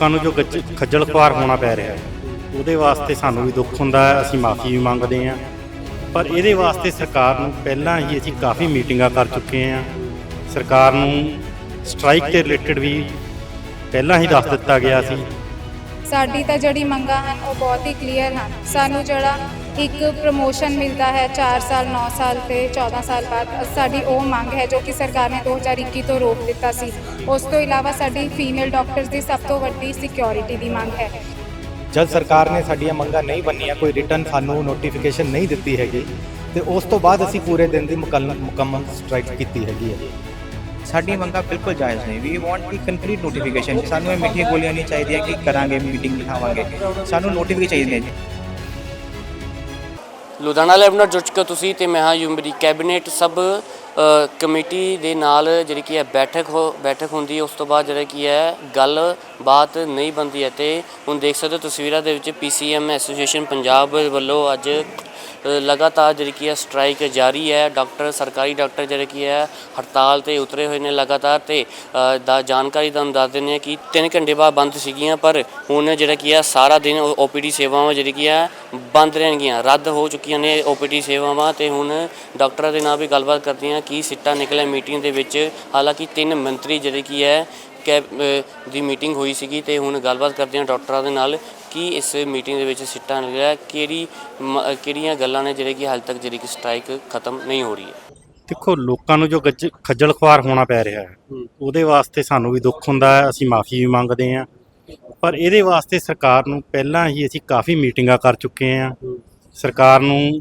ਲੋਕਾਂ ਨੂੰ ਜੋ ਗੱਜ- ਖੱਜਲ ਖੁਆਰ ਹੋਣਾ ਪੈ ਰਿਹਾ ਹੈ, ਉਹਦੇ ਵਾਸਤੇ ਸਾਨੂੰ ਵੀ ਦੁੱਖ ਹੁੰਦਾ ਹੈ, ਅਸੀਂ ਮਾਫੀ ਵੀ ਮੰਗਦੇ ਹਾਂ। ਪਰ ਇਹਦੇ ਵਾਸਤੇ ਸਰਕਾਰ ਨੂੰ ਪਹਿਲਾਂ ਹੀ ਅਸੀਂ ਕਾਫੀ ਮੀਟਿੰਗਾਂ ਕਰ ਚੁੱਕੇ ਹਾਂ। ਸਰਕਾਰ ਨੂੰ ਸਟ੍ਰਾਈਕ ਦੇ ਰਿਲੇਟਡ ਵੀ ਪਹਿਲਾਂ ਹੀ ਦੱਸ ਦਿੱਤਾ ਗਿਆ ਸੀ। ਸਾਡੀ ਤਾਂ ਜਿਹੜੀ ਮੰਗਾਂ ਹਨ, ਉਹ ਬਹੁਤ ਹੀ ਕਲੀਅਰ ਹਨ। ਸਾਨੂੰ ਜਿਹੜਾ ਇੱਕ ਪ੍ਰਮੋਸ਼ਨ ਮਿਲਦਾ ਹੈ 4 ਸਾਲ 9 ਸਾਲ ਤੇ 14 ਸਾਲ ਬਾਅਦ। ਸਾਡੀ ਉਹ ਮੰਗ ਹੈ ਜੋ ਕਿ ਸਰਕਾਰ ਨੇ 2021 ਤੋਂ ਰੋਕ ਦਿੱਤਾ ਸੀ। ਉਸ ਤੋਂ ਇਲਾਵਾ ਸਾਡੀ ਫੀਮੇਲ ਡਾਕਟਰਸ ਦੀ ਸਭ ਤੋਂ ਵੱਡੀ ਸਿਕਿਉਰਿਟੀ ਦੀ ਮੰਗ ਹੈ। ਜਦ ਸਰਕਾਰ ਨੇ ਸਾਡੀਆਂ ਮੰਗਾਂ ਨਹੀਂ ਬੰਨੀਆਂ ਕੋਈ ਰਿਟਰਨ ਸਾਨੂੰ ਨੋਟੀਫਿਕੇਸ਼ਨ ਨਹੀਂ ਦਿੱਤੀ ਹੈਗੀ ਤੇ ਉਸ ਤੋਂ ਬਾਅਦ ਅਸੀਂ ਪੂਰੇ ਦਿਨ ਦੀ ਮੁਕੰਮਲ ਸਟ੍ਰਾਈਕ ਕੀਤੀ ਹੈਗੀ ਹੈ। ਸਾਡੀਆਂ ਮੰਗਾਂ ਬਿਲਕੁਲ ਜਾਇਜ਼ ਨੇ। ਵੀ ਵਾਂਟ ਕਿ ਕੰਕਰੀਟ ਨੋਟੀਫਿਕੇਸ਼ਨ ਸਾਨੂੰ ਇਹ ਮਿੱਠੀਆਂ ਗੋਲੀਆਂ ਨਹੀਂ ਚਾਹੀਦੀਆਂ ਕਿ ਕਰਾਂਗੇ ਮੀਟਿੰਗ ਬਿਠਾਵਾਂਗੇ ਸਾਨੂੰ ਨੋਟੀਫਿਕੇਸ਼ਨ ਚਾਹੀਦੇ ਨੇ। ਲੁਧਿਆਣਾ ਲਾਈਵ ਨਾਲ ਜੁੜ ਚੁੱਕੇ ਤੁਸੀਂ ਤੇ ਮੈਂ ਹਾਂ ਯੂਮਰੀ ਕੈਬਨਿਟ ਸਭ ਕਮੇਟੀ ਦੇ ਨਾਲ ਜਿਹੜੀ ਕੀ ਹੈ ਬੈਠਕ ਹੋ, ਬੈਠਕ ਹੁੰਦੀ ਹੈ, ਉਸ ਤੋਂ ਬਾਅਦ ਜਿਹੜਾ ਕੀ ਹੈ ਗੱਲ ਬਾਤ ਨਹੀਂ ਬੰਦੀ ਹੈ ਤੇ ਹੁਣ ਦੇਖ ਸਕਦੇ ਹੋ ਤਸਵੀਰਾਂ ਦੇ ਵਿੱਚ ਪੀਸੀਐਮ ਐਸੋਸੀਏਸ਼ਨ ਪੰਜਾਬ ਵੱਲੋਂ ਅੱਜ ਲਗਾਤਾਰ ਜਿਹੜੀ ਕੀ ਹੈ ਸਟ੍ਰਾਈਕ ਜਾਰੀ ਹੈ। ਡਾਕਟਰ ਸਰਕਾਰੀ ਡਾਕਟਰ ਜਿਹੜੇ ਕੀ ਹੈ ਹੜਤਾਲ ਤੇ ਉਤਰੇ ਹੋਏ ਨੇ ਲਗਾਤਾਰ ਤੇ ਅ, ਦਾ ਜਾਣਕਾਰੀ ਤੁਹਾਨੂੰ ਦੱਸ ਦਿੰਦੇ ਹਾਂ ਕਿ 3 ਘੰਟੇ ਬਾਅਦ ਬੰਦ ਸੀਗੀਆਂ ਪਰ ਹੁਣ ਜਿਹੜਾ ਕੀ ਹੈ ਸਾਰਾ ਦਿਨ ਓਪੀਡੀ ਸੇਵਾਵਾਂ ਜਿਹੜੀ ਕੀ ਹੈ ਬੰਦ ਰਹਿਣਗੀਆਂ। ਰੱਦ ਹੋ ਚੁੱਕੀਆਂ ਨੇ ਓਪੀਡੀ ਸੇਵਾਵਾਂ ਤੇ ਹੁਣ ਡਾਕਟਰਾਂ ਦੇ ਨਾਲ ਵੀ ਗੱਲਬਾਤ ਕਰਦੇ ਹਾਂ ਕੀ ਸਿੱਟਾ ਨਿਕਲਿਆ ਮੀਟਿੰਗ ਦੇ ਵਿੱਚ। ਹਾਲਾਂਕਿ ਤਿੰਨ ਮੰਤਰੀ ਜਿਹੜੇ ਕੀ ਹੈ ਕੈਬ ਦੀ ਮੀਟਿੰਗ ਹੋਈ ਸੀਗੀ ਤੇ ਹੁਣ ਗੱਲਬਾਤ ਕਰਦੇ ਹਾਂ ਡਾਕਟਰਾਂ ਦੇ ਨਾਲ ਕੀ ਇਸ ਮੀਟਿੰਗ ਦੇ ਵਿੱਚ ਸਿੱਟਾ ਨਿਕਲਿਆ ਕਿਹੜੀ ਮ- ਕਿਹੜੀਆਂ ਗੱਲਾਂ ਨੇ ਜਿਹੜੇ ਕਿ ਹਾਲ ਤੱਕ ਜਿਹੜੀ ਕਿ ਸਟ੍ਰਾਈਕ ਖਤਮ ਨਹੀਂ ਹੋ ਰਹੀ ਹੈ? ਦੇਖੋ ਲੋਕਾਂ ਨੂੰ ਜੋ ਗੱਜ- ਖੱਜਲ ਖੁਆਰ ਹੋਣਾ ਪੈ ਰਿਹਾ ਹੈ ਉਹਦੇ ਵਾਸਤੇ ਸਾਨੂੰ ਵੀ ਦੁੱਖ ਹੁੰਦਾ ਹੈ ਅਸੀਂ ਮਾਫੀ ਵੀ ਮੰਗਦੇ ਹਾਂ। ਪਰ ਇਹਦੇ ਵਾਸਤੇ ਸਰਕਾਰ ਨੂੰ ਪਹਿਲਾਂ ਹੀ ਅਸੀਂ ਕਾਫੀ ਮੀਟਿੰਗਾਂ ਕਰ ਚੁੱਕੇ ਹਾਂ। ਸਰਕਾਰ ਨੂੰ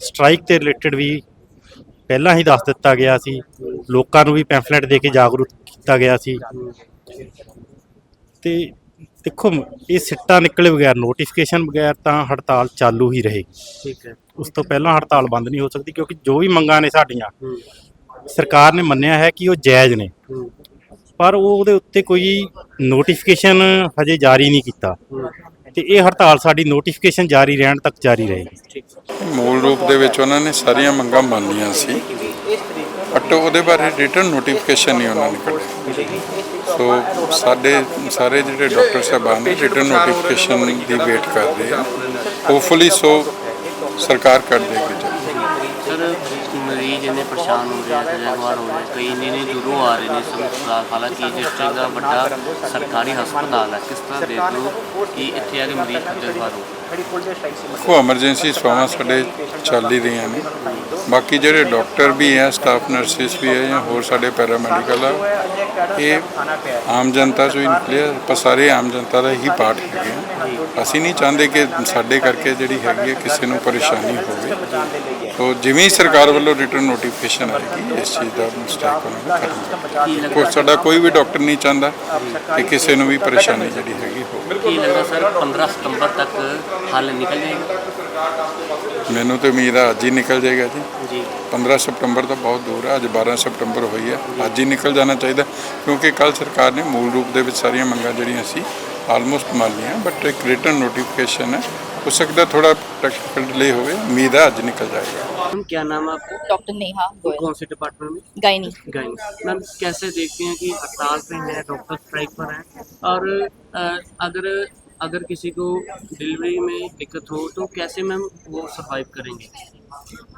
ਸਟ੍ਰਾਈਕ ਦੇ ਰਿਲੇਟਡ ਵੀ ਪਹਿਲਾਂ ਹੀ ਦੱਸ ਦਿੱਤਾ ਗਿਆ ਸੀ ਲੋਕਾਂ ਨੂੰ ਵੀ ਪੈਂਫਲੇਟ ਦੇ ਕੇ ਜਾਗਰੂਕ ਕੀਤਾ ਗਿਆ ਸੀ। ਤੇ ਦੇਖੋ ਇਹ ਸਿੱਟਾ ਨਿਕਲੇ ਬਗੈਰ ਨੋਟੀਫਿਕੇਸ਼ਨ ਬਗੈਰ ਤਾਂ ਹੜਤਾਲ ਚਾਲੂ ਹੀ ਰਹੇ ਠੀਕ ਹੈ। ਉਸ ਤੋਂ ਪਹਿਲਾਂ ਹੜਤਾਲ ਬੰਦ ਨਹੀਂ ਹੋ ਸਕਦੀ ਕਿਉਂਕਿ ਜੋ ਵੀ ਮੰਗਾਂ ਨੇ ਸਾਡੀਆਂ ਸਰਕਾਰ ਨੇ ਮੰਨਿਆ ਹੈ ਕਿ ਉਹ ਜਾਇਜ਼ ਨੇ। ਪਰ ਉਹ ਉਹਦੇ ਉੱਤੇ ਕੋਈ ਨੋਟੀਫਿਕੇਸ਼ਨ ਹਜੇ ਜਾਰੀ ਨਹੀਂ ਕੀਤਾ। ਤੇ ਇਹ ਹੜਤਾਲ ਸਾਡੀ ਨੋਟੀਫਿਕੇਸ਼ਨ ਜਾਰੀ ਰਹਿਣ ਤੱਕ ਜਾਰੀ ਰਹੇਗੀ। ਮੂਲ ਰੂਪ ਦੇ ਵਿੱਚ ਉਹਨਾਂ ਨੇ ਸਾਰੀਆਂ ਮੰਗਾਂ ਮੰਨ ਲਈਆਂ ਸੀ। ਬਟ ਉਹਦੇ ਬਾਰੇ ਰਿਟਰਨ ਨੋਟੀਫਿਕੇਸ਼ਨ ਨਹੀਂ ਉਹਨਾਂ ਨੇ ਕੱਢਿਆ ਸੋ ਸਾਡੇ ਸਾਰੇ ਜਿਹੜੇ ਡਾਕਟਰ ਸਾਹਿਬਾਨ ਨੇ ਰਿਟਰਨ ਨੋਟੀਫਿਕੇਸ਼ਨ ਦੀ ਵੇਟ ਕਰ ਰਹੇ ਆ। ਹੋਪਫੁਲੀ ਸੋ ਸਰਕਾਰ ਕੱਢ ਦੇਗੀ ਸਰ, ਮਰੀਜ਼ ਇੰਨੇ ਪਰੇਸ਼ਾਨ ਹੋ ਰਹੇ ਆ ਜਗਵਾਰ ਹੋ ਰਹੇ ਕਈ ਇੰਨੇ ਇੰਨੇ ਦੂਰੋਂ ਆ ਰਹੇ ਨੇ ਸੰਸਥਾ ਹਾਲਾਂਕਿ ਡਿਸਟ੍ਰਿਕਟ ਦਾ ਵੱਡਾ ਸਰਕਾਰੀ ਹਸਪਤਾਲ ਹੈ ਕਿਸ ਤਰ੍ਹਾਂ ਦੇਖ ਲਓ ਕਿ ਇੱਥੇ ਆ ਕੇ ਮਰੀਜ਼ ਜਗਵਾਰ ਹੋ ਦੇਖੋ ਐਮਰਜੈਂਸੀ ਸੇਵਾਵਾਂ ਸਾਡੇ ਚੱਲ ਹੀ ਰਹੀਆਂ ਨੇ। ਬਾਕੀ ਜਿਹੜੇ ਡਾਕਟਰ ਵੀ ਹੈ ਸਟਾਫ ਨਰਸਿਸ ਵੀ ਹੈ ਜਾਂ ਹੋਰ ਸਾਡੇ ਪੈਰਾਮੈਡੀਕਲ ਆ ਇਹ ਆਮ ਜਨਤਾ ਚੋਂ ਹੀ ਨਿਕਲੇ ਆਪਾਂ ਸਾਰੇ ਆਮ ਜਨਤਾ ਦਾ ਹੀ ਪਾਰਟ ਹੈਗੇ ਆ ਅਸੀਂ ਨਹੀਂ ਚਾਹੁੰਦੇ ਕਿ ਸਾਡੇ ਕਰਕੇ ਜਿਹੜੀ ਹੈਗੀ ਹੈ ਕਿਸੇ ਨੂੰ ਪਰੇਸ਼ਾਨੀ ਹੋਵੇ। ਤੋ ਜਿਵੇਂ ਹੀ ਸਰਕਾਰ ਵੱਲੋਂ ਰਿਟਰਨ ਨੋਟੀਫਿਕੇਸ਼ਨ ਆਏਗੀ ਇਸ ਚੀਜ਼ ਦਾ ਸਟੈਪ ਕਰਨਾ ਕੋਈ ਸਾਡਾ ਕੋਈ ਵੀ ਡਾਕਟਰ ਨਹੀਂ ਚਾਹੁੰਦਾ ਕਿ ਕਿਸੇ ਨੂੰ ਵੀ ਪਰੇਸ਼ਾਨੀ ਜਿਹੜੀ ਹੈਗੀ ਹੋਵੇ। ਕੀ ਲੱਗਦਾ ਸਰ 15 ਸਤੰਬਰ ਤੱਕ ਹੱਲ ਨਿਕਲ ਜਾਏਗਾ ਮੈਨੂੰ ਤੇ ਉਮੀਦ ਹੈ ਅੱਜ ਹੀ ਨਿਕਲ ਜਾਏਗਾ ਜੀ ਜੀ 15 ਸਤੰਬਰ ਤਾਂ ਬਹੁਤ ਦੂਰ ਹੈ ਅੱਜ 12 ਸਤੰਬਰ ਹੋਈ ਹੈ ਅੱਜ ਹੀ ਨਿਕਲ ਜਾਣਾ ਚਾਹੀਦਾ ਕਿਉਂਕਿ ਕੱਲ ਸਰਕਾਰ ਨੇ ਮੂਲ ਰੂਪ ਦੇ ਵਿੱਚ ਸਾਰੀਆਂ ਮੰਗਾਂ ਜਿਹੜੀਆਂ ਸੀ ਆਲਮੋਸਟ ਮੰਨ ਲਈਆਂ ਬਟ ਇੱਕ ਰਿਟਰਨ ਨੋਟੀਫਿਕੇਸ਼ਨ ਹੈ ਹੋ ਸਕਦਾ ਥੋੜਾ ਟੈਕਨੀਕਲ ਡਿਲੇ ਹੋਵੇ ਉਮੀਦ ਹੈ ਅੱਜ ਨਿਕਲ जाएगा मैम क्या नाम है आपका डॉक्टर नेहा गोयल कौन से डिपार्टमेंट में गायनी गाइनी मैम कैसे देखते हैं कि हड़ताल पे है डॉक्टर स्ट्राइक पर है और अ, अगर अगर किसी को डिलीवरी में दिक्कत हो तो कैसे मैम वो सर्वाइव करेंगे?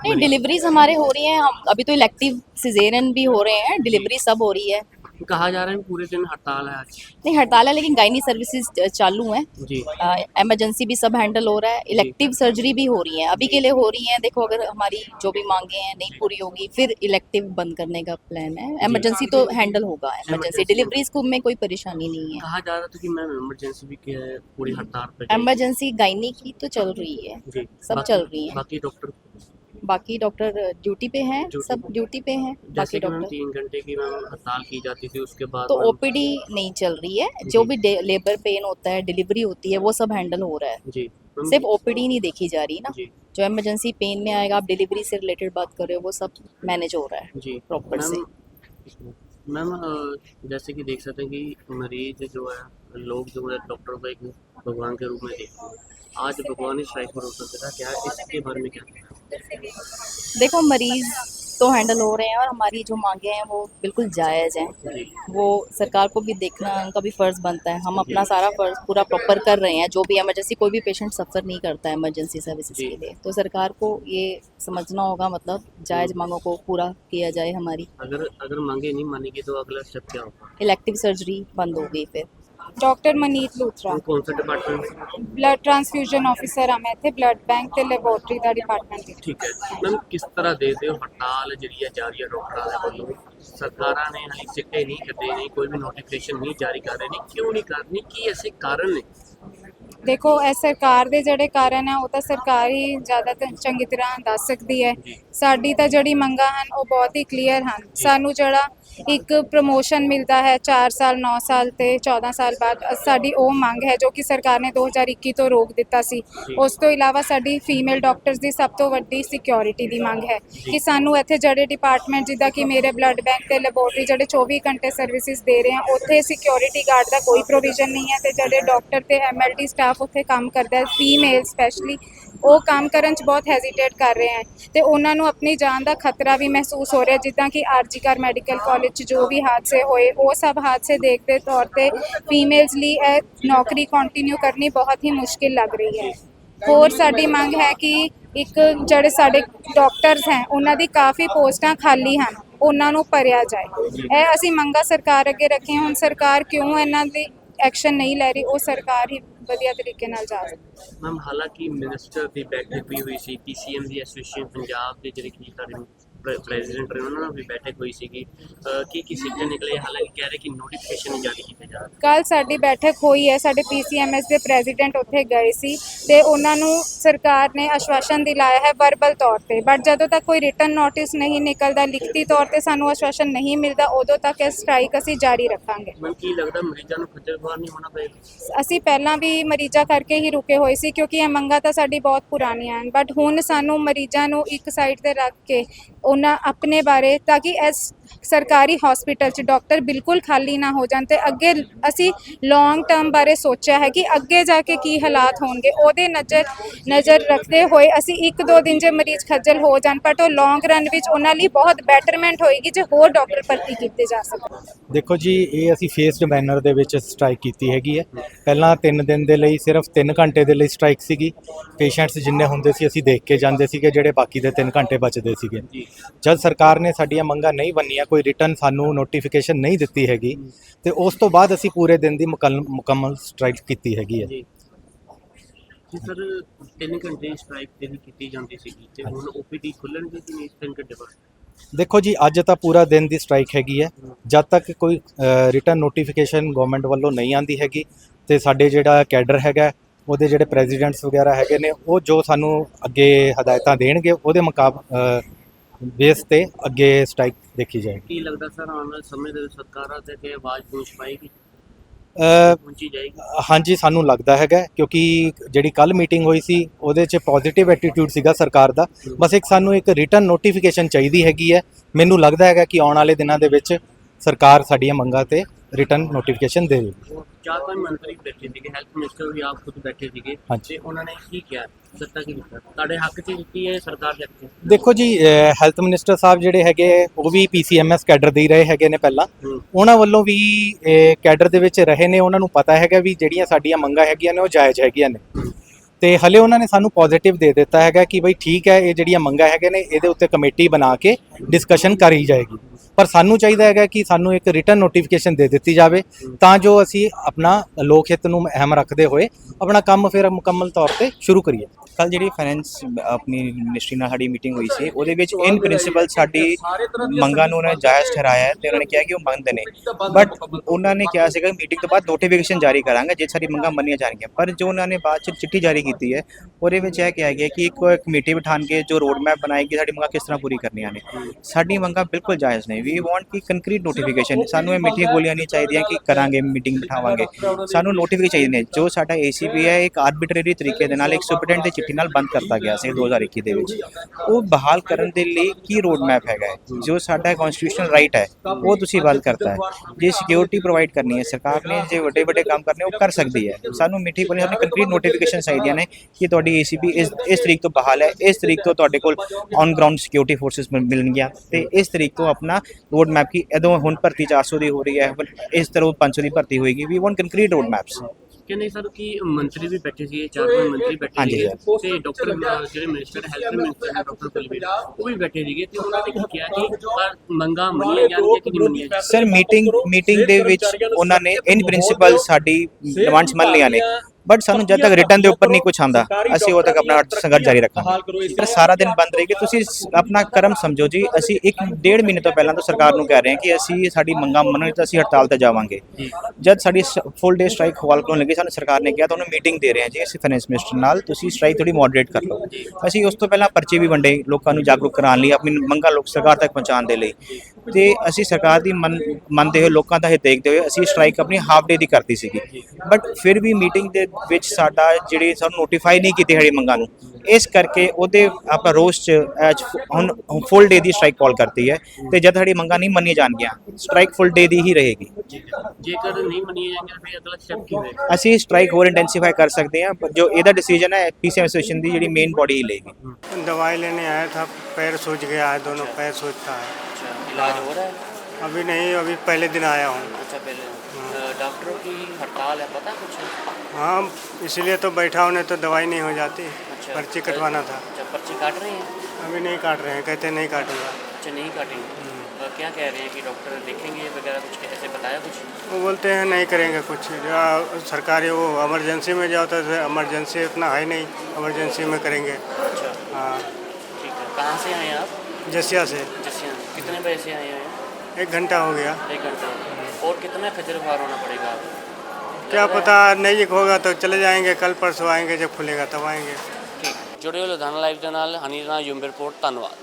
नहीं डिलीवरीज हमारे हो रही हैं। हम अभी तो इलेक्टिव सिजेरियन भी हो रहे हैं। डिलीवरी सब हो रही है। कहा जा रहा है पूरे दिन हड़ताल है आज। नहीं हड़ताल है लेकिन गायनी सर्विसेज़ चालू हैं। जी। एमरजेंसी भी सब हैंडल हो रहा है इलेक्टिव सर्जरी भी हो रही है। अभी के लिए हो रही है देखो अगर हमारी जो भी मांगे हैं नहीं पूरी होगी फिर इलेक्टिव बंद करने का प्लान है। एमरजेंसी तो हैंडल होगा एमरजेंसी डिलीवरीज को में कोई परेशानी नहीं है। कहा जा रहा था कि मैम इमरजेंसी भी पूरी हड़ताल। एमरजेंसी गायनी की तो चल रही है सब चल रही है। बाकी डॉक्टर बाकी डॉक्टर ड्यूटी पे हैं सब ड्यूटी पे हैं बाकी डॉक्टर तीन घंटे की मैम हड़ताल की जाती थी उसके बाद तो ओपीडी नहीं चल रही है जो। भी लेबर पेन होता है डिलीवरी होती है वो सब हैंडल हो रहा है। जी। सिर्फ़ ओपीडी नहीं देखी जा रही ना। जी। इमरजेंसी पेन में आएगा आप डिलीवरी से रिलेटेड बात कर रहे हो वो सब मैनेज हो रहा है। जी। प्रॉपर से। मैम जैसे कि देख सकते हैं कि मरीज़ जो है लोग जो है डॉक्टर को एक भगवान के रूप में देखते हैं। आज भगवान ही स्ट्राइक पर हो। सकता था क्या इसके बारे में क्या? देखो मरीज़ तो हैंडल हो रहे हैं और हमारी जो मांगे हैं वो बिल्कुल जायज़ हैं। वो सरकार को भी देखना उनका भी फ़र्ज़ बनता है। हम अपना सारा फ़र्ज़ पूरा प्रॉपर कर रहे हैं। जो भी एमरजेंसी कोई भी पेशेंट सफ़र नहीं करता है इमरजेंसी सर्विसेज़ के लिए। तो सरकार को ये समझना होगा मतलब जायज़ मांगों को पूरा किया जाए हमारी। अगर अगर मांगे नहीं मानेगी तो अगला स्टेप क्या होगा? इलेक्टिव सर्जरी बंद हो गई फिर। ਡਾਕਟਰ ਮਨੀਤ ਲੂਥਰਾ ਕੌਣ ਸੇ ਡਿਪਾਰਟਮੈਂਟ ਬਲੱਡ ਟ੍ਰਾਂਸਫਿਊਜ਼ਨ ਆਫੀਸਰ ਆ ਮੈਂ ਇੱਥੇ ਬਲੱਡ ਬੈਂਕ ਤੇ ਲੈਬੋਰਟਰੀ ਦਾ ਡਿਪਾਰਟਮੈਂਟ ਹੈ ਠੀਕ ਹੈ। ਮੈਮ ਕਿਸ ਤਰ੍ਹਾਂ ਦੇਖਦੇ ਹੋ ਹੜਤਾਲ ਜਿਹੜੀ ਹੈ ਜਾਰੀ ਹੈ ਡਾਕਟਰਾਂ ਦੇ ਵੱਲੋਂ? ਸਰਕਾਰਾਂ ਨੇ ਹਾਲੇ ਸਿੱਟੇ ਨਹੀਂ ਕੱਢੇ ਨਹੀਂ ਕੋਈ ਵੀ ਨੋਟੀਫਿਕੇਸ਼ਨ ਨਹੀਂ ਜਾਰੀ ਕਰ ਰਹੇ ਨੇ। ਕਿਉਂ ਨਹੀਂ ਕਰ ਕੀ ਐਸੇ ਕਾਰਨ ਨੇ? ਦੇਖੋ ਇਹ ਸਰਕਾਰ ਦੇ ਜਿਹੜੇ ਕਾਰਨ ਆ ਉਹ ਤਾਂ ਸਰਕਾਰ ਹੀ ਜ਼ਿਆਦਾ ਤਾਂ ਚੰਗੀ ਤਰ੍ਹਾਂ ਦੱਸ ਸਕਦੀ ਹੈ। ਸਾਡੀ ਤਾਂ ਜਿਹੜੀ ਮੰਗਾਂ ਹਨ ਉਹ ਬਹੁਤ ਹੀ ਕਲੀਅਰ ਹਨ। ਸਾਨੂੰ ਜਿਹੜਾ ਇੱਕ ਪ੍ਰੋਮੋਸ਼ਨ ਮਿਲਦਾ ਹੈ 4 ਸਾਲ 9 ਸਾਲ ਤੇ 14 ਸਾਲ ਬਾਅਦ। ਸਾਡੀ ਉਹ ਮੰਗ ਹੈ ਜੋ ਕਿ ਸਰਕਾਰ ਨੇ 2021 ਤੋਂ ਰੋਕ ਦਿੱਤਾ ਸੀ। ਉਸ ਤੋਂ ਇਲਾਵਾ ਸਾਡੀ ਫੀਮੇਲ ਡਾਕਟਰਸ ਦੀ ਸਭ ਤੋਂ ਵੱਡੀ ਸਿਕਿਉਰਿਟੀ ਦੀ ਮੰਗ ਹੈ ਕਿ ਸਾਨੂੰ ਇੱਥੇ ਜਿਹੜੇ ਡਿਪਾਰਟਮੈਂਟ ਜਿੱਦਾਂ ਕਿ ਮੇਰੇ ਬਲੱਡ ਬੈਂਕ ਤੇ ਲੈਬੋਰਟਰੀ ਜਿਹੜੇ 24 ਘੰਟੇ ਸਰਵਿਸਿਜ਼ ਦੇ ਰਹੇ ਆ ਉੱਥੇ ਸਿਕਿਉਰਿਟੀ ਗਾਰਡ ਦਾ ਕੋਈ ਪ੍ਰੋਵੀਜ਼ਨ ਨਹੀਂ ਹੈ ਤੇ ਜਿਹੜੇ ਡਾਕਟਰ ਤੇ ਐਮਐਲਟੀ ਸਟਾਫ ਉੱਥੇ ਕੰਮ ਕਰਦਾ ਹੈ ਫੀਮੇਲ ਸਪੈਸ਼ਲੀ ਉਹ ਕੰਮ ਕਰਨ 'ਚ ਬਹੁਤ ਹੈਜ਼ਿਟੇਟ ਕਰ ਰਹੇ ਹੈ ਤੇ ਉਹਨਾਂ ਨੂੰ ਆਪਣੀ ਜਾਨ ਦਾ ਖਤਰਾ ਵੀ ਮਹਿਸੂਸ ਹੋ ਰਿਹਾ, ਜਿੱਦਾਂ ਕਿ ਆਰਜੀਕਰ ਮੈਡੀਕਲ ਕਾਲਜ 'ਚ ਜੋ ਵੀ ਹਾਦਸੇ ਹੋਏ, ਉਹ ਸਭ ਹਾਦਸੇ ਦੇਖਦੇ ਤੌਰ ਤੇ ਫੀਮੇਲਸ ਲਈ ਇਹ ਨੌਕਰੀ ਕੰਟੀਨਿਊ ਕਰਨੀ ਬਹੁਤ ਹੀ ਮੁਸ਼ਕਿਲ ਲੱਗ ਰਹੀ ਹੈ। ਹੋਰ ਸਾਡੀ ਮੰਗ ਹੈ ਕਿ ਇੱਕ ਜਿਹੜੇ ਸਾਡੇ ਡਾਕਟਰਸ ਹੈ, ਉਹਨਾਂ ਦੀ ਕਾਫੀ ਪੋਸਟਾਂ ਖਾਲੀ ਹਨ, ਉਹਨਾਂ ਨੂੰ ਭਰਿਆ ਜਾਏ। ਇਹ ਅਸੀਂ ਮੰਗਾ ਸਰਕਾਰ ਅੱਗੇ ਰੱਖੀਆਂ, ਹੁਣ ਸਰਕਾਰ ਕਿਉਂ ਇਹਨਾਂ ਦੀ ਐਕਸ਼ਨ ਨਹੀਂ ਲੈ ਰਹੀ, ਉਹ ਸਰਕਾਰ ਹੀ ਵਧੀਆ ਤਰੀਕੇ ਨਾਲ ਜਾ ਸਕਦੀ। ਮੈਮ ਹਾਲਾਂਕਿ ਮਿਨਿਸਟਰ ਦੀ ਬੈਠਕ ਵੀ ਹੋਈ ਸੀ ਪੀਸੀਐਮ ਦੀ ਐਸੋਸੀਏਸ਼ਨ ਪੰਜਾਬ ਦੇ ਜਿਹੜੇ ਕੀ ਸਾਡੇ ਪ੍ਰੈਜ਼ੀਡੈਂਟ ਰਹੇ ਉਹਨਾਂ ਨਾਲ ਵੀ ਬੈਠਕ ਹੋਈ ਸੀਗੀ। ਕੀ ਕੀ ਸਿੱਟੇ ਨਿਕਲੇ ਹਾਲਾਂਕਿ ਕਹਿ ਰਹੇ ਕਿ ਨੋਟੀਫਿਕੇਸ਼ਨ ਨਹੀਂ ਜਾਰੀ ਕੀਤੇ ਜਾ ਰਹੇ। ਕੱਲ ਸਾਡੀ ਬੈਠਕ ਹੋਈ ਹੈ ਸਾਡੇ ਪੀਸੀਐਮਐਸ ਦੇ ਪ੍ਰੈਜ਼ੀਡੈਂਟ ਉੱਥੇ ਗਏ ਸੀ ਤੇ ਉਹਨਾਂ ਨੂੰ ਸਰਕਾਰ ਨੇ ਆਸ਼ਵਾਸਨ ਦਿਲਾਇਆ ਹੈ ਵਰਬਲ ਤੌਰ ਤੇ। ਬਟ ਜਦੋਂ ਤੱਕ ਕੋਈ ਰਿਟਨ ਨੋਟਿਸ ਨਹੀਂ ਨਿਕਲਦਾ ਲਿਖਤੀ ਤੌਰ ਤੇ ਸਾਨੂੰ ਆਸ਼ਵਾਸਨ ਨਹੀਂ ਮਿਲਦਾ ਉਦੋਂ ਤੱਕ ਇਹ ਸਟ੍ਰਾਈਕ ਅਸੀਂ ਜਾਰੀ ਰੱਖਾਂਗੇ। ਮੈਮ ਕੀ ਲੱਗਦਾ ਮਰੀਜ਼ਾਂ ਨੂੰ ਖੱਜਲ ਖੁਆਰ ਨਹੀਂ ਹੋਣਾ ਪਏਗਾ? ਅਸੀਂ ਪਹਿਲਾਂ ਵੀ ਮਰੀਜ਼ਾਂ ਕਰਕੇ ਹੀ ਰੁਕੇ ਹੋਏ ਸੀ ਕਿਉਂਕਿ ਇਹ ਮੰਗਾਂ ਤਾਂ ਸਾਡੀ ਬਹੁਤ ਪੁਰਾਣੀਆਂ ਹਨ। ਬਟ ਹੁਣ ਸਾਨੂੰ ਮਰੀਜ਼ਾਂ ਨੂੰ ਇੱਕ ਸਾਈਡ ਤੇ ਰੱਖ ਕੇ ਉਹਨਾਂ ਆਪਣੇ ਬਾਰੇ ਤਾਂ ਕਿ ਇਸ ਸਰਕਾਰੀ ਹਸਪੀਟਲ 'ਚ ਡਾਕਟਰ ਬਿਲਕੁਲ ਖਾਲੀ ਨਾ ਹੋ ਜਾਣ ਤੇ ਅੱਗੇ ਅਸੀਂ ਲੌਂਗ ਟਰਮ ਬਾਰੇ ਸੋਚਿਆ ਹੈ ਕਿ ਅੱਗੇ ਜਾ ਕੇ ਕੀ ਹਾਲਾਤ ਹੋਣਗੇ। ਉਹਦੇ ਨਜ਼ਰ ਨਜ਼ਰ ਰੱਖਦੇ ਹੋਏ ਅਸੀਂ ਇੱਕ ਦੋ ਦਿਨ ਜੇ ਮਰੀਜ਼ ਖੱਜਲ ਹੋ ਜਾਣ ਬਟ ਉਹ ਲੌਂਗ ਰਨ ਵਿੱਚ ਉਹਨਾਂ ਲਈ ਬਹੁਤ ਬੈਟਰਮੈਂਟ ਹੋਏਗੀ ਜੇ ਹੋਰ ਡਾਕਟਰ ਭਰਤੀ ਕੀਤੇ ਜਾ ਸਕਣ। ਦੇਖੋ ਜੀ, ਇਹ ਅਸੀਂ ਫੇਸਡ ਮੈਨਰ ਦੇ ਵਿੱਚ ਸਟ੍ਰਾਈਕ ਕੀਤੀ ਹੈਗੀ ਹੈ। ਪਹਿਲਾਂ 3 ਦਿਨ ਦੇ ਲਈ ਸਿਰਫ 3 ਘੰਟੇ ਦੇ ਲਈ ਸਟ੍ਰਾਈਕ ਸੀਗੀ। ਪੇਸ਼ੈਂਟਸ ਜਿੰਨੇ ਹੁੰਦੇ ਸੀ, ਅਸੀਂ ਦੇਖ ਕੇ ਜਾਂਦੇ ਸੀਗੇ, ਜਿਹੜੇ ਬਾਕੀ ਦੇ 3 ਘੰਟੇ ਬਚਦੇ ਸੀਗੇ। ਜਦ ਸਰਕਾਰ ਨੇ ਸਾਡੀਆਂ ਮੰਗਾਂ ਨਹੀਂ ਬੰਨੀਆਂ ਕੋਈ ਰਿਟਰਨ ਸਾਨੂੰ ਨੋਟੀਫਿਕੇਸ਼ਨ ਨਹੀਂ ਦਿੱਤੀ ਹੈਗੀ ਤੇ ਉਸ ਤੋਂ ਬਾਅਦ ਅਸੀਂ ਪੂਰੇ ਦਿਨ ਦੀ ਮੁਕੰਮਲ ਮੁਕੰਮਲ ਸਟ੍ਰਾਈਕ ਕੀਤੀ ਹੈਗੀ ਹੈ। ਜੀ। ਜੀ ਸਰ 3 ਘੰਟੇ ਸਟ੍ਰਾਈਕ ਤੇ ਵੀ ਕੀਤੀ ਜਾਂਦੀ ਸੀਗੀ ਤੇ ਹੁਣ ਓਪੀਡੀ ਖੁੱਲਣਗੇ ਕਿ ਨਹੀਂ 3 ਘੰਟੇ ਬਾਅਦ? ਦੇਖੋ ਜੀ ਅੱਜ ਤਾਂ ਪੂਰਾ ਦਿਨ ਦੀ ਸਟ੍ਰਾਈਕ ਹੈਗੀ ਹੈ। ਜਦ ਤੱਕ ਕੋਈ ਰਿਟਰਨ ਨੋਟੀਫਿਕੇਸ਼ਨ ਗਵਰਨਮੈਂਟ ਵੱਲੋਂ ਨਹੀਂ ਆਂਦੀ ਹੈਗੀ ਤੇ ਸਾਡੇ ਜਿਹੜਾ ਕੈਡਰ ਹੈਗਾ ਉਹਦੇ ਜਿਹੜੇ ਪ੍ਰੈਜ਼ੀਡੈਂਟਸ ਵਗੈਰਾ ਹੈਗੇ ਨੇ ਉਹ ਜੋ ਸਾਨੂੰ ਅੱਗੇ ਹਦਾਇਤਾਂ ਦੇਣਗੇ ਉਹਦੇ ਮੁਕਾਬ ਬੇਸ ਤੇ ਅੱਗੇ ਸਟ੍ਰਾਈਕ ਦੇਖੀ ਜਾਏਗੀ। ਕੀ ਲੱਗਦਾ ਸਰ ਆਉਣ ਵਾਲੇ ਸਮੇਂ ਦੇ ਵਿੱਚ ਸਰਕਾਰਾਂ ਤੇ ਕਿ ਆਵਾਜ਼ ਪਹੁੰਚ ਪਾਏਗੀ? ਅ, ਪਹੁੰਚੀ ਜਾਏਗੀ? ਹਾਂਜੀ ਸਾਨੂੰ ਲੱਗਦਾ ਹੈਗਾ ਕਿਉਂਕਿ ਜਿਹੜੀ ਕੱਲ ਮੀਟਿੰਗ ਹੋਈ ਸੀ ਉਹਦੇ 'ਚ ਪੋਜ਼ਿਟਿਵ ਐਟੀਟਿਊਡ ਸੀਗਾ ਸਰਕਾਰ ਦਾ। ਬਸ ਇੱਕ ਸਾਨੂੰ ਇੱਕ ਰਿਟਰਨ ਨੋਟੀਫਿਕੇਸ਼ਨ ਚਾਹੀਦੀ ਹੈਗੀ ਹੈ। ਮੈਨੂੰ ਲੱਗਦਾ ਹੈਗਾ ਕਿ ਆਉਣ ਵਾਲੇ ਦਿਨਾਂ ਦੇ ਵਿੱਚ ਸਰਕਾਰ ਸਾਡੀਆਂ ਮੰਗਾਂ ਤੇ ਰਿਟਰਨ ਨੋਟੀਫਿਕੇਸ਼ਨ ਦੇਵੇਗੀ ਉਹ ਚਾਰ ਪੰਜ ਮੰਤਰੀ ਬੈਠੇ ਸੀਗੇ ਹੈਲਥ ਮਿਨਿਸਟਰ ਵੀ ਆਪ ਖੁਦ ਬੈਠੇ ਸੀਗੇ ਹਾਂਜੀ। ਤੇ ਉਹਨਾਂ ਨੇ ਕੀ ਕਿਹਾ ਸੱਤਾ ਕੀ ਦਿੱਤਾ ਤੁਹਾਡੇ ਹੱਕ 'ਚ ਦਿੱਤੀ ਹੈ ਸਰਕਾਰ ਦੇ 'ਚ? ਦੇਖੋ ਜੀ ਹੈਲਥ ਮਿਨਿਸਟਰ ਸਾਹਿਬ ਜਿਹੜੇ ਹੈਗੇ ਉਹ ਵੀ ਪੀਸੀਐਮਐਸ ਕੈਡਰ ਦੇ ਹੀ ਰਹੇ ਹੈਗੇ ਨੇ ਪਹਿਲਾਂ। ਹੂੰ। ਉਹਨਾਂ ਵੱਲੋਂ ਵੀ ਕੈਡਰ ਦੇ ਵਿੱਚ ਰਹੇ ਨੇ। ਉਹਨਾਂ ਨੂੰ ਪਤਾ ਹੈਗਾ ਵੀ ਜਿਹੜੀਆਂ ਸਾਡੀਆਂ ਮੰਗਾਂ ਹੈਗੀਆਂ ਨੇ ਉਹ ਜਾਇਜ਼ ਹੈਗੀਆਂ ਨੇ। ਤੇ ਹਲੇ ਉਹਨਾਂ ਨੇ ਸਾਨੂੰ ਪੋਜ਼ਿਟਿਵ ਦੇ ਦਿੱਤਾ ਹੈਗਾ ਕਿ ਬਈ ਠੀਕ ਹੈ ਇਹ ਜਿਹੜੀਆਂ ਮੰਗਾਂ ਹੈਗੇ ਨੇ ਇਹਦੇ ਉੱਤੇ ਕਮੇਟੀ ਬਣਾ ਕੇ ਡਿਸਕਸ਼ਨ ਕਰੀ ਜਾਏਗੀ। ਪਰ ਸਾਨੂੰ ਚਾਹੀਦਾ ਹੈਗਾ ਕਿ ਸਾਨੂੰ ਇੱਕ ਰਿਟਰਨ ਨੋਟੀਫਿਕੇਸ਼ਨ ਦੇ ਦਿੱਤੀ ਜਾਵੇ ਤਾਂ ਜੋ ਅਸੀਂ ਆਪਣਾ ਲੋਕ ਹਿੱਤ ਨੂੰ ਅਹਿਮ ਰੱਖਦੇ ਹੋਏ ਆਪਣਾ ਕੰਮ ਫਿਰ ਮੁਕੰਮਲ ਤੌਰ ਤੇ ਸ਼ੁਰੂ ਕਰੀਏ। ਕੱਲ ਜਿਹੜੀ ਫਾਈਨੈਂਸ ਆਪਣੀ ਮਿਨਿਸਟਰੀ ਨਾਲ ਸਾਡੀ ਮੀਟਿੰਗ ਹੋਈ ਸੀ ਉਹਦੇ ਵਿੱਚ ਇਨ ਪ੍ਰਿੰਸੀਪਲ ਸਾਡੀ ਮੰਗਾਂ ਨੂੰ ਉਹਨਾਂ ਨੇ ਜਾਇਜ਼ ਠਹਿਰਾਇਆ ਹੈ ਤੇ ਉਹਨਾਂ ਨੇ ਕਿਹਾ ਕਿ ਉਹ ਮੰਗਦੇ ਨੇ। ਬਟ ਉਹਨਾਂ ਨੇ ਕਿਹਾ ਸੀਗਾ ਮੀਟਿੰਗ ਤੋਂ ਬਾਅਦ ਨੋਟੀਫਿਕੇਸ਼ਨ ਜਾਰੀ ਕਰਾਂਗੇ ਜੇ ਸਾਡੀ ਮੰਗਾਂ ਮੰਨੀਆਂ ਜਾਣਗੀਆਂ। ਪਰ ਜੋ ਉਹਨਾਂ ਨੇ ਬਾਅਦ ਚ ਚਿੱਠੀ ਜਾਰੀ ਕੀਤੀ ਹੈ ਉਹਦੇ ਵਿੱਚ ਇਹ ਕਿਹਾ ਗਿਆ ਕਿ ਇੱਕ ਕਮੇਟੀ ਬਿਠਾਣ ਕੇ ਜੋ ਰੋਡ ਮੈਪ ਬਣਾਏਗੀ ਸਾਡੀ ਮੰਗਾਂ ਕਿਸ ਤਰ੍ਹਾਂ ਪੂਰੀ ਕਰਨੀਆਂ ਨੇ। ਸਾਡੀ ਮੰਗਾਂ ਬਿਲਕੁਲ ਜਾਇਜ਼ ਨੇ। ਵੀ ਵਾਂਟ ਕਿ ਕੰਕਰੀਟ ਨੋਟੀਫਿਕੇਸ਼ਨ ਸਾਨੂੰ ਇਹ ਮਿੱਠੀਆਂ ਗੋਲੀਆਂ ਨਹੀਂ ਚਾਹੀਦੀਆਂ ਕਿ ਕਰਾਂਗੇ ਮੀਟਿੰਗ ਬਿਠਾਵਾਂਗੇ ਸਾਨੂੰ ਨੋਟੀਫਿਕੇਸ਼ਨ ਚਾਹੀਦੇ ਨੇ ਜੋ ਸਾਡਾ ਏਸੀਪੀ ਹੈ ਇੱਕ ਆਰਬਿਟਰੀ ਤਰੀਕੇ ਦੇ ਨਾਲ ਇੱਕ ਸੁਪਰਡੈਂਟ ਦੀ ਚਿੱਠੀ ਨਾਲ ਬੰਦ ਕਰਤਾ ਗਿਆ ਸੀ 2021 ਦੇ ਵਿੱਚ ਉਹ ਬਹਾਲ ਕਰਨ ਦੇ ਲਈ ਕੀ ਰੋਡ ਮੈਪ ਹੈਗਾ? ਜੋ ਸਾਡਾ ਕਨਸਟੀਟਿਊਸ਼ਨਲ ਰਾਈਟ ਹੈ ਉਹ ਤੁਸੀਂ ਬੰਦ ਕਰਤਾ ਹੈ ਜੇ ਸਿਕਿਉਰਿਟੀ ਪ੍ਰੋਵਾਈਡ ਕਰਨੀ ਹੈ ਸਰਕਾਰ ਨੇ ਜੇ ਵੱਡੇ ਵੱਡੇ ਕੰਮ ਕਰਨੇ ਉਹ ਕਰ ਸਕਦੀ ਹੈ ਸਾਨੂੰ ਮਿੱਠੀ ਗੋਲੀਆਂ ਸਾਨੂੰ ਕੰਕਰੀਟ ਨੋਟੀਫਿਕੇਸ਼ਨ ਚਾਹੀਦੀਆਂ ਨੇ ਕਿ ਤੁਹਾਡੀ ਏਸੀਪੀ ਇਸ ਇਸ ਤਰੀਕ ਤੋਂ ਬਹਾਲ ਹੈ ਇਸ ਤਰੀਕ ਤੋਂ ਤੁਹਾਡੇ ਕੋਲ ਔਨ ਗਰਾਊਂਡ ਸਿਕਿਉਰਿਟੀ ਫੋਰਸਸ ਮਿਲਣਗੀਆਂ ਤੇ ਇਸ ਤਰੀਕ ਤੋਂ ਆਪਣਾ ਰੋਡ ਮੈਪ ਕੀ ਇਦੋਂ ਹੁਣ ਭਰਤੀ 400 ਦੀ ਹੋ ਰਹੀ ਹੈ ਇਸ ਤਰ੍ਹਾਂ 500 ਦੀ ਭਰਤੀ ਹੋਏਗੀ we want concrete road maps ਕਹਿੰਦੇ ਸਰ ਕਿ ਮੰਤਰੀ ਵੀ ਬੈਠੇ ਸੀ ਚਾਰ ਪੰਜ ਮੰਤਰੀ ਬੈਠੇ ਸਰ। ਤੇ ਡਾਕਟਰ ਜਿਹੜੇ ਮਿਨਿਸਟਰ ਹੈਲਥ ਮਿਨਿਸਟਰ ਹੈ ਡਾਕਟਰ ਕੁਲਵੀਰ ਉਹ ਵੀ ਬੈਠੇ ਸੀਗੇ ਤੇ ਉਹਨਾਂ ਨੇ ਕੀ ਕਿਹਾ ਕਿ ਪਰ ਮੰਗਾਂ ਮੰਨੀਆਂ ਜਾਣਗੀਆਂ ਕਿ ਨਹੀਂ ਮੰਨੀਆਂ ਜਾਣਗੀਆਂ? ਸਰ ਮੀਟਿੰਗ ਮੀਟਿੰਗ ਦੇ ਵਿੱਚ ਉਹਨਾਂ ਨੇ ਇਨ ਪ੍ਰਿੰਸੀਪਲ ਸਾਡੀ ਡਿਮਾਂਡਸ ਮੰਨ ਲਈਆਂ ਨੇ। ਬਟ ਸਾਨੂੰ ਜਦ ਤੱਕ ਰਿਟਰਨ ਦੇ ਉੱਪਰ ਨਹੀਂ ਕੁਝ ਆਂਦਾ ਅਸੀਂ ਉਦੋਂ ਤੱਕ ਆਪਣਾ ਸੰਘਰਸ਼ ਜਾਰੀ ਰੱਖਾਂਗੇ। ਸਾਰਾ ਦਿਨ ਬੰਦ ਰਹੇਗੀ ਤੁਸੀਂ ਆਪਣਾ ਕਰਮ ਸਮਝੋ ਜੀ ਅਸੀਂ ਇੱਕ ਡੇਢ ਮਹੀਨੇ ਤੋਂ ਪਹਿਲਾਂ ਤੋਂ ਸਰਕਾਰ ਨੂੰ ਕਹਿ ਰਹੇ ਹਾਂ ਕਿ ਅਸੀਂ ਸਾਡੀ ਮੰਗਾਂ ਮੰਨਣ ਤਾਂ ਅਸੀਂ ਹੜਤਾਲ ਤੇ ਜਾਵਾਂਗੇ। ਜਦ ਸਾਡੀ ਫੁੱਲ ਡੇ ਸਟ੍ਰਾਈਕ ਹਵਾਲ ਕੋਲ ਲੱਗੀ ਸਾਨੂੰ ਸਰਕਾਰ ਨੇ ਕਿਹਾ ਤੁਹਾਨੂੰ ਮੀਟਿੰਗ ਦੇ ਰਹੇ ਹਾਂ ਜੀ ਅਸੀਂ ਫਾਈਨੈਂਸ ਮਿਨਿਸਟਰ ਨਾਲ ਤੁਸੀਂ ਸਟ੍ਰਾਈਕ ਥੋੜੀ ਮੋਡਰੇਟ ਕਰ ਲਓ। ਅਸੀਂ ਉਸ ਤੋਂ ਪਹਿਲਾਂ ਪਰਚੇ ਵੀ ਵੰਡੇ ਲੋਕਾਂ ਨੂੰ ਜਾਗਰੂਕ ਕਰਾਉਣ ਲਈ ਆਪਣੀ ਮੰਗਾਂ ਲੋਕ ਸਰਕਾਰ ਤੱਕ ਪਹੁੰਚਾਉਣ ਦੇ ਲਈ। ਤੇ ਅਸੀਂ ਸਰਕਾਰ ਦੀ ਮੰਨ ਮੰਨਦੇ ਹੋਏ ਲੋਕਾਂ ਦਾ ਹਿੱਤ ਦੇਖਦੇ ਹੋਏ ਅਸੀਂ ਸਟ੍ਰਾਈਕ ਆਪਣੀ ਹਾਫ ਡੇ ਦੀ ਕਰਤੀ ਸੀਗੀ। ਬਟ ਫਿਰ ਵੀ ਮੀਟਿੰਗ ਦੇ ਵਿੱਚ ਸਾਡਾ ਜਿਹੜੀ ਸਾਨੂੰ ਨੋਟੀਫਾਈ ਨਹੀਂ ਕੀਤੀ ਸਾਡੀ ਮੰਗਾਂ ਨੂੰ। ਇਸ ਕਰਕੇ ਉਹਦੇ ਆਪਾਂ ਰੋਸ ਚ ਅੱਜ ਹੁਣ ਫੁੱਲ ਡੇ ਦੀ ਸਟ੍ਰਾਈਕ ਕਾਲ ਕਰਤੀ ਹੈ ਤੇ ਜਦ ਸਾਡੀ ਮੰਗਾਂ ਨਹੀਂ ਮੰਨੀਆਂ ਜਾਣਗੀਆਂ ਸਟ੍ਰਾਈਕ ਫੁੱਲ ਡੇ ਦੀ ਹੀ ਰਹੇਗੀ ਜੇਕਰ ਨਹੀਂ ਮੰਨੀਆਂ ਜਾਣਗੀਆਂ ਫਿਰ ਅਗਲਾ ਸਟੈਪ ਕੀ ਹੋਏਗਾ ਅਸੀਂ ਸਟ੍ਰਾਈਕ ਹੋਰ ਇੰਟੈਂਸੀਫਾਈ ਕਰ ਸਕਦੇ ਹਾਂ ਪਰ ਜੋ ਇਹਦਾ ਡਿਸੀਜਨ ਹੈ ਪੀਸੀਐਮ ਐਸੋਸੀਏਸ਼ਨ ਦੀ ਜਿਹੜੀ ਮੇਨ ਬੋਡੀ ਹੀ ਲਏਗੀ दवाई लेने आया था पैर सूज गया है दोनों पैर सूजता है अच्छा इलाज हो रहा है अभी नहीं अभी पहले दिन आया हूँ अच्छा पहले अ, डॉक्टरों की हड़ताल है पता कुछ हाँ इसलिए तो बैठा हूँ नहीं तो दवाई नहीं हो जाती अच्छा। पर्ची कटवाना था। अच्छा पर्ची काट रहे हैं? अभी नहीं काट रहे हैं कहते हैं नहीं काटूँगा। अच्छा नहीं काटेंगे। अ, क्या कह रहे हैं कि डॉक्टर देखेंगे वगैरह कुछ ऐसे बताया कुछ? वो बोलते हैं नहीं करेंगे कुछ। जो सरकारी वो इमरजेंसी में जाओ तो इमरजेंसी इतना है नहीं इमरजेंसी में करेंगे। अच्छा। हाँ। ठीक है। कहाँ से आए आप? जसिया से। जैसे कितने बजे से आए हैं? एक घंटा हो गया। एक घंटा और कितना खजर खुआर होना पड़ेगा आपको क्या पता नहीं होगा तो चले जाएँगे कल परसों आएँगे जब खुलेगा तब आएँगे। ਠੀਕ ਜੁੜੇ ਹੋ ਲੁਧਿਆਣਾ ਲਾਈਵ ਦੇ ਨਾਲ ਹਨੀ ਰਾਣਾ ਯੂਮ ਰਿਪੋਰਟ ਧੰਨਵਾਦ।